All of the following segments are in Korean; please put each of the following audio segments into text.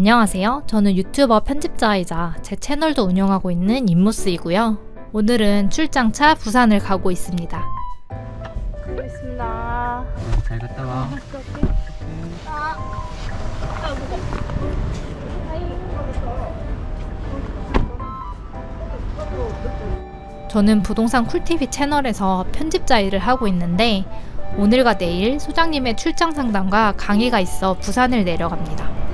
안녕하세요. 저는 유튜버 편집자이자 제 채널도 운영하고 있는 임무스이고요. 오늘은 출장차 부산을 가고 있습니다. 가겠습니다. 잘 갔다 와. 저는 부동산 쿨TV 채널에서 편집자 일을 하고 있는데 오늘과 내일 소장님의 출장 상담과 강의가 있어 부산을 내려갑니다.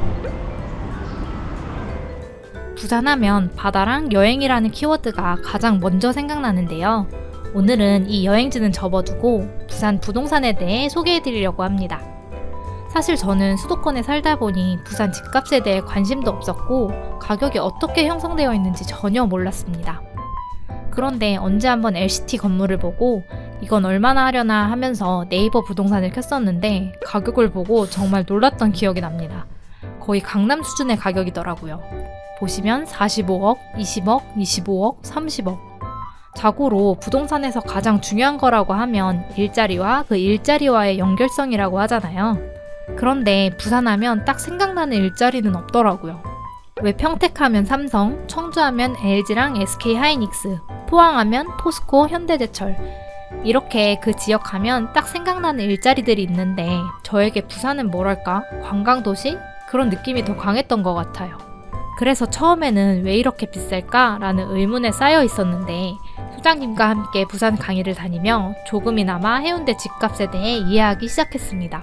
부산하면 바다랑 여행이라는 키워드가 가장 먼저 생각나는데요. 오늘은 이 여행지는 접어두고 부산 부동산에 대해 소개해 드리려고 합니다. 사실 저는 수도권에 살다 보니 부산 집값에 대해 관심도 없었고 가격이 어떻게 형성되어 있는지 전혀 몰랐습니다. 그런데 언제 한번 LCT 건물을 보고 이건 얼마나 하려나 하면서 네이버 부동산을 켰었는데 가격을 보고 정말 놀랐던 기억이 납니다. 거의 강남 수준의 가격이더라고요. 보시면 45억, 20억, 25억, 30억. 자고로 부동산에서 가장 중요한 거라고 하면 일자리와 그 일자리와의 연결성이라고 하잖아요. 그런데 부산하면 딱 생각나는 일자리는 없더라고요. 왜 평택하면 삼성, 청주하면 LG랑 SK 하이닉스, 포항하면 포스코, 현대제철. 이렇게 그 지역 가면 딱 생각나는 일자리들이 있는데 저에게 부산은 뭐랄까 관광도시 그런 느낌이 더 강했던 것 같아요. 그래서 처음에는 왜 이렇게 비쌀까? 라는 의문에 쌓여 있었는데 소장님과 함께 부산 강의를 다니며 조금이나마 해운대 집값에 대해 이해하기 시작했습니다.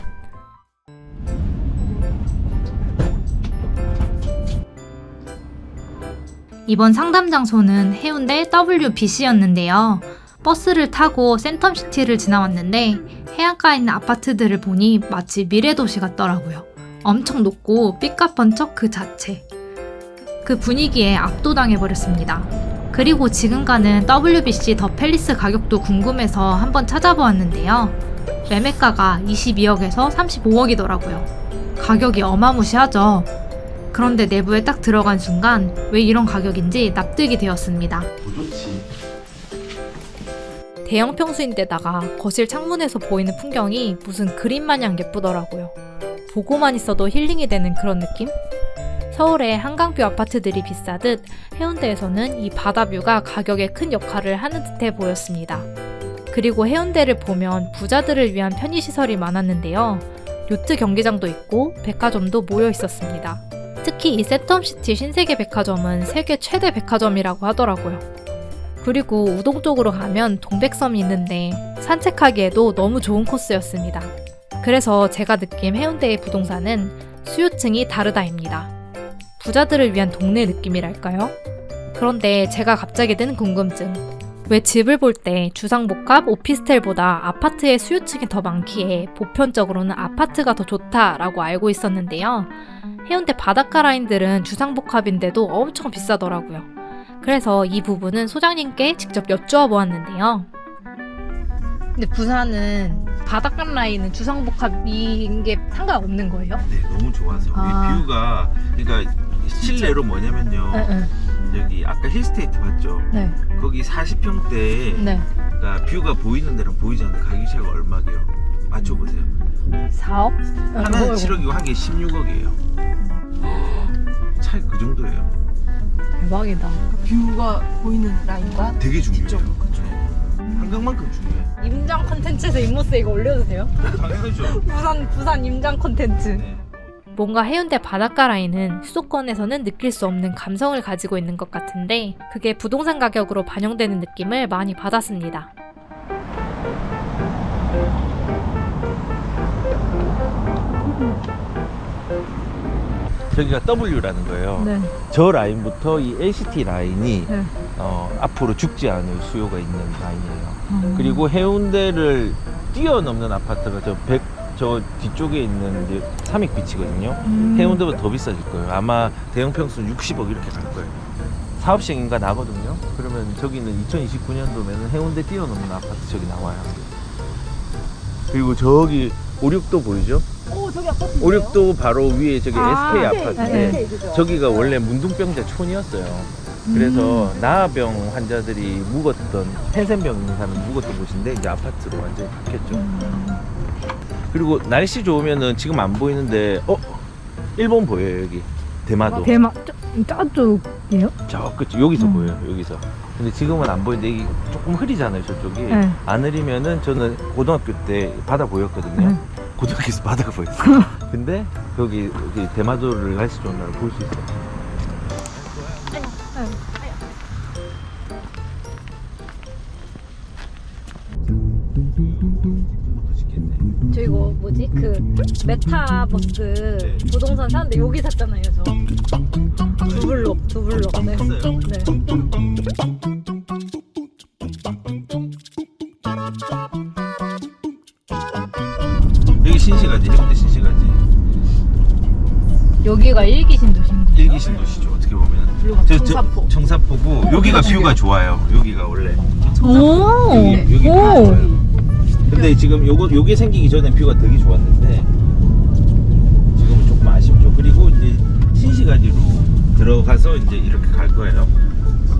이번 상담 장소는 해운대 WBC였는데요. 버스를 타고 센텀시티를 지나왔는데 해안가에 있는 아파트들을 보니 마치 미래도시 같더라고요. 엄청 높고 삐까뻔쩍 그 자체. 그 분위기에 압도당해버렸습니다. 그리고 지금 가는 WBC 더 팰리스 가격도 궁금해서 한번 찾아보았는데요. 매매가가 22억에서 35억이더라고요. 가격이 어마무시하죠. 그런데 내부에 딱 들어간 순간 왜 이런 가격인지 납득이 되었습니다. 대형 평수인데다가 거실 창문에서 보이는 풍경이 무슨 그림 마냥 예쁘더라고요. 보고만 있어도 힐링이 되는 그런 느낌? 서울의 한강뷰 아파트들이 비싸듯 해운대에서는 이 바다뷰가 가격에 큰 역할을 하는 듯해 보였습니다. 그리고 해운대를 보면 부자들을 위한 편의시설이 많았는데요. 요트 경기장도 있고 백화점도 모여 있었습니다. 특히 이 세텀시티 신세계 백화점은 세계 최대 백화점이라고 하더라고요. 그리고 우동 쪽으로 가면 동백섬이 있는데 산책하기에도 너무 좋은 코스였습니다. 그래서 제가 느낀 해운대의 부동산은 수요층이 다르다입니다. 부자들을 위한 동네 느낌이랄까요? 그런데 제가 갑자기 든 궁금증. 왜 집을 볼 때 주상복합 오피스텔보다 아파트의 수요층이 더 많기에 보편적으로는 아파트가 더 좋다라고 알고 있었는데요. 해운대 바닷가 라인들은 주상복합인데도 엄청 비싸더라고요. 그래서 이 부분은 소장님께 직접 여쭈어 보았는데요. 근데 부산은 바닷가 라인은 주상복합인 게 상관없는 거예요? 네, 너무 좋아서 아. 이 뷰가 그러니까 실내로 뭐냐면요. 응, 여기 아까 힐스테이트 봤죠? 네. 거기 40평대 네. 그러니까 뷰가 보이는 데랑 보이지 않는 가격 차이가 얼마게요? 맞춰보세요. 4억? 하나는 7억이고 한 개 16억이에요. 차이 그 정도예요. 대박이다. 뷰가 보이는 라인과 되게 중요해요. 직접, 그쵸. 네. 한강만큼 중요해. 임장 콘텐츠에서 임모스 이거 올려도 돼요? 당연하죠. 부산 부산 임장 콘텐츠. 네. 뭔가 해운대 바닷가 라인은 수도권에서는 느낄 수 없는 감성을 가지고 있는 것 같은데 그게 부동산 가격으로 반영되는 느낌을 많이 받았습니다. 저기가 W라는 거예요. 네. 저 라인부터 이 LCT 라인이 네. 어, 앞으로 죽지 않을 수요가 있는 라인이에요. 음. 그리고 해운대를 뛰어넘는 아파트가 저 백, 저 뒤쪽에 있는 이제 삼익비치거든요. 음. 해운대보다 더 비싸질 거예요. 아마 대형 평수 60억 이렇게 갈 거예요. 사업 시행인가 나거든요. 그러면 저기는 2029년도면은 해운대 뛰어넘는 아파트 저기 나와요. 그리고 저기 오륙도 보이죠? 오 저기 아파트. 오륙도 바로 위에 저기 아, SK 네, 아파트인데 네, 그죠. 저기가 원래 문둥병자 촌이었어요. 그래서 나아병 환자들이 묵었던 펜센병 있는 사람 묵었던 곳인데 이제 아파트로 완전히 바뀌었죠. 그리고 날씨 좋으면은 지금 안 보이는데 어 일본 보여요 여기 대마도. 대마 저쪽이에요? 저 끝, 여기서 음. 보여요, 여기서. 근데 지금은 안 보이는데 이게 조금 흐리잖아요, 저쪽이. 네. 안 흐리면은 저는 고등학교 때 바다 보였거든요. 네. 고등학교에서 바다가 보였어요. 근데 거기, 여기 대마도를 날씨 좋은 날을 볼수 있어요. 저 그 메타버스 부동산 사는데 여기 샀잖아요, 저. 두 블록, 두 블록. 네. 네. 여기 신시가지 해운대 신시가지 여기가 일기 신도시인가? 일기 신도시죠 어떻게 보면 저, 저, 청사포. 청사포고 여기가 뷰가 좋아요 여기가 원래 오! 여기, 여기 오! 근데 지금 요거 요게 생기기 전에 뷰가 되게 좋았는데 지금은 조금 아쉽죠 그리고 이제 신시가지로 들어가서 이제 이렇게 갈 거예요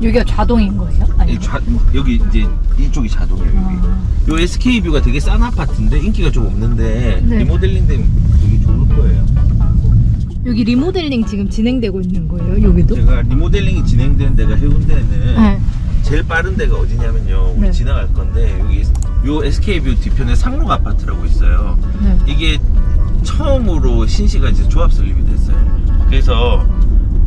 여기가 좌동인 거예요? 아니. 이 좌, 여기 이제 이쪽이 자동이에요 여기 아. 요 SK 뷰가 되게 싼 아파트인데 인기가 좀 없는데 네. 리모델링 되면 되게 좋을 거예요. 여기 리모델링 지금 진행되고 있는 거예요, 여기도? 제가 리모델링이 진행된 데가 해운대는 네. 제일 빠른 데가 어디냐면요. 우리 네. 지나갈 건데 여기 요 SK 뷰 뒤편에 상록 아파트라고 있어요. 네. 이게 처음으로 신시가지 조합 설립이 됐어요. 그래서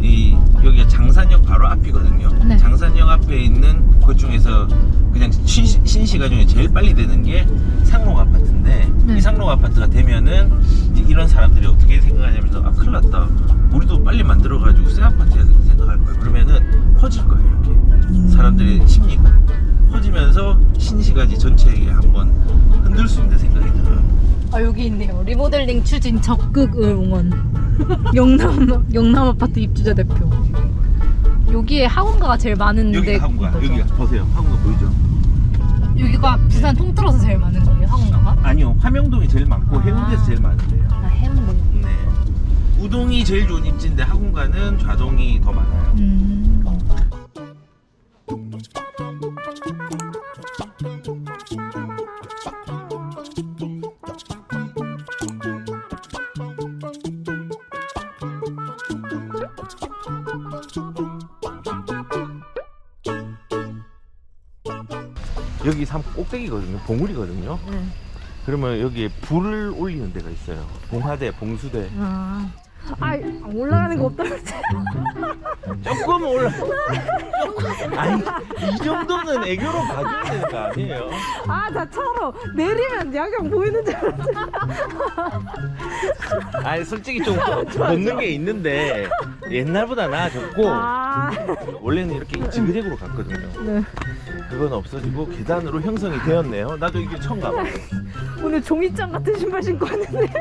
이 여기가 장산역 바로 앞이거든요. 네. 장산역 앞에 있는 그 중에서 그냥 신시, 신시가 중에 제일 빨리 되는 게 상록 아파트인데 네. 이 상록 아파트가 되면은 이제 이런 사람들이 어떻게 생각하냐면서 아 큰일 났다. 우리도 빨리 만들어 가지고 새 아파트에 생각할 거야. 그러면은 퍼질 거예요 시가지 전체에 한번 흔들 수 있는 생각이 들어요. 아 여기 있네요. 리모델링 추진 적극 응원. 영남 영남 아파트 입주자 대표. 여기에 학원가가 제일 많은데 여기가 학원가? 여기가 보세요 학원가 보이죠? 여기가 부산 통틀어서 제일 많은 거예요 학원가가? 아니요 화명동이 제일 많고 아. 해운대에서 제일 많은데요 아 해운대. 네 우동이 제일 좋은 입지인데 학원가는 좌동이 더 많아요 음. 여기 산 꼭대기거든요. 봉우리거든요. 네. 그러면 여기에 불을 올리는 데가 있어요. 봉화대, 봉수대. 아. 아 올라가는 거 없다 그랬지? 조금 올라. 조금. 아니 이 정도는 애교로 봐줘야 되는 거 아니에요? 아 나처럼 내리면 야경 보이는 줄 알았지. 아니 솔직히 좀 걷는 게 있는데 옛날보다 나아졌고 아. 원래는 이렇게 지그재그로 갔거든요. 네. 그건 없어지고 계단으로 형성이 되었네요. 나도 이게 처음 가봐. 오늘 종이장 같은 신발 신고 왔는데.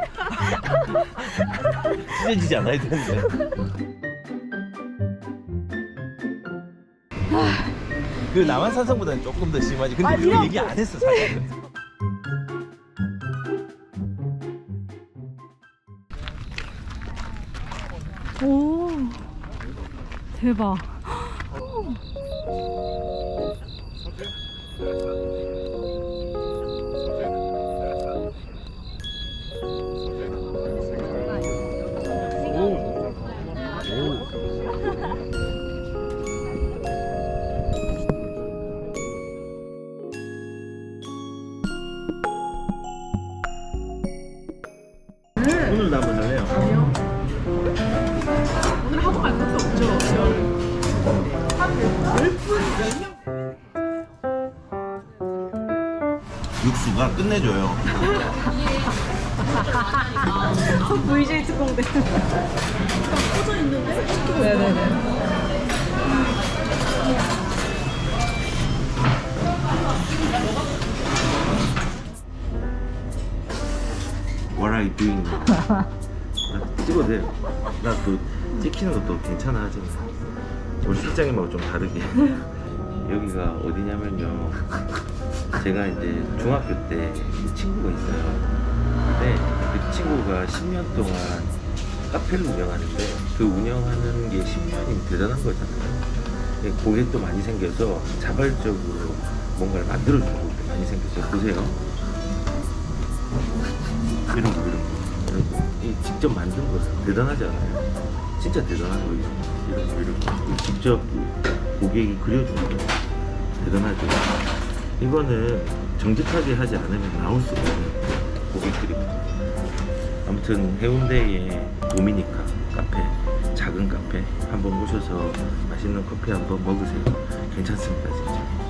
찢어지지 않아야 되는데. 그 남한산성보다는 조금 더 심하지. 근데 아, 그거 이거- 얘기 안 했어 사실. 오. 대박. 육수가 끝내줘요 VJ 특공대. 퍼져 있는데? 네네네. What are you doing? 나 찍어도 돼요 나또 찍히는 것도 괜찮아 하지만 우리 실장님하고 좀 다르게 여기가 어디냐면요. 제가 이제 중학교 때 친구가 있어요. 근데 그 친구가 10년 동안 카페를 운영하는데 그 운영하는 게 10년이면 대단한 거잖아요. 예, 고객도 많이 생겨서 자발적으로 뭔가를 만들어주는 것도 많이 생겼어요. 보세요. 이런 거 이런 거 이런 거. 이 직접 만든 거예요 대단하지 않아요? 진짜 대단한 거예요. 이런 거 이런 거 직접 고객이 그려주는 거 대단하죠. 이거는 정직하게 하지 않으면 나올 수가 없는 고객들입니다. 아무튼 해운대의 도미니카 카페 작은 카페 한번 모셔서 맛있는 커피 한번 먹으세요. 괜찮습니다 진짜.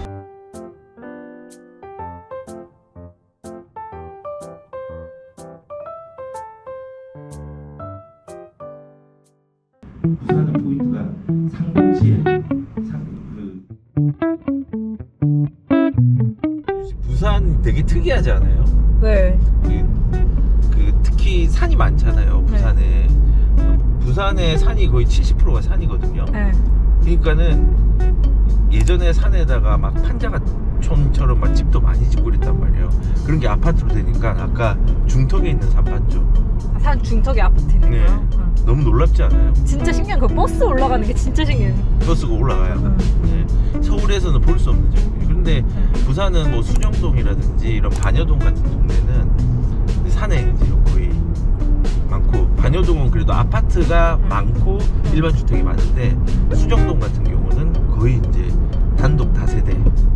부산 되게 특이하지 않아요? 왜? 그, 그 특히 산이 많잖아요 부산에 부산의 산이 거의 70%가 산이거든요 네. 그러니까는 예전에 산에다가 막 판자가촌처럼 막 집도 많이 짓고 그랬단 말이에요 그런 게 아파트로 되니까 아까 중턱에 있는 산 봤죠 산 중턱에 아파트 있는 네. 응. 너무 놀랍지 않아요? 진짜 신기한 거 버스 올라가는 게 진짜 신기해. 버스가 올라가요 네. 서울에서는 볼 수 없는 점이 에요 그런데 부산은 뭐 수정동이라든지 이런 반여동 같은 동네는 산에 이제 거의 많고 반여동은 그래도 아파트가 음. 많고 일반 주택이 많은데 수정동 같은 경우는 거의 이제 단독 다세대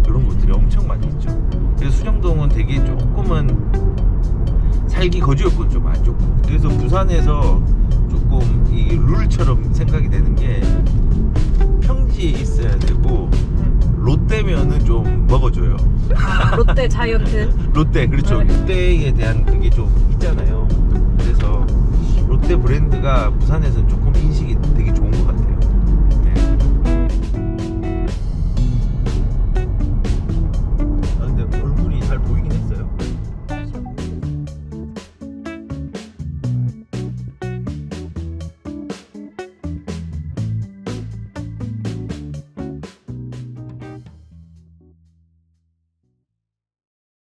이런 곳들이 엄청 많이 있죠. 그래서 수정동은 되게 조금은 살기 거주 여건 좀 안 좋고 그래서 부산에서 조금 이 룰처럼 생각이 되는 게 평지에 있어야 되고 롯데면은 좀 먹어줘요. 아, 롯데 자이언트. 롯데 그렇죠. 네. 롯데에 대한 그게 좀 있잖아요. 그래서 롯데 브랜드가 부산에서는 조금 인식이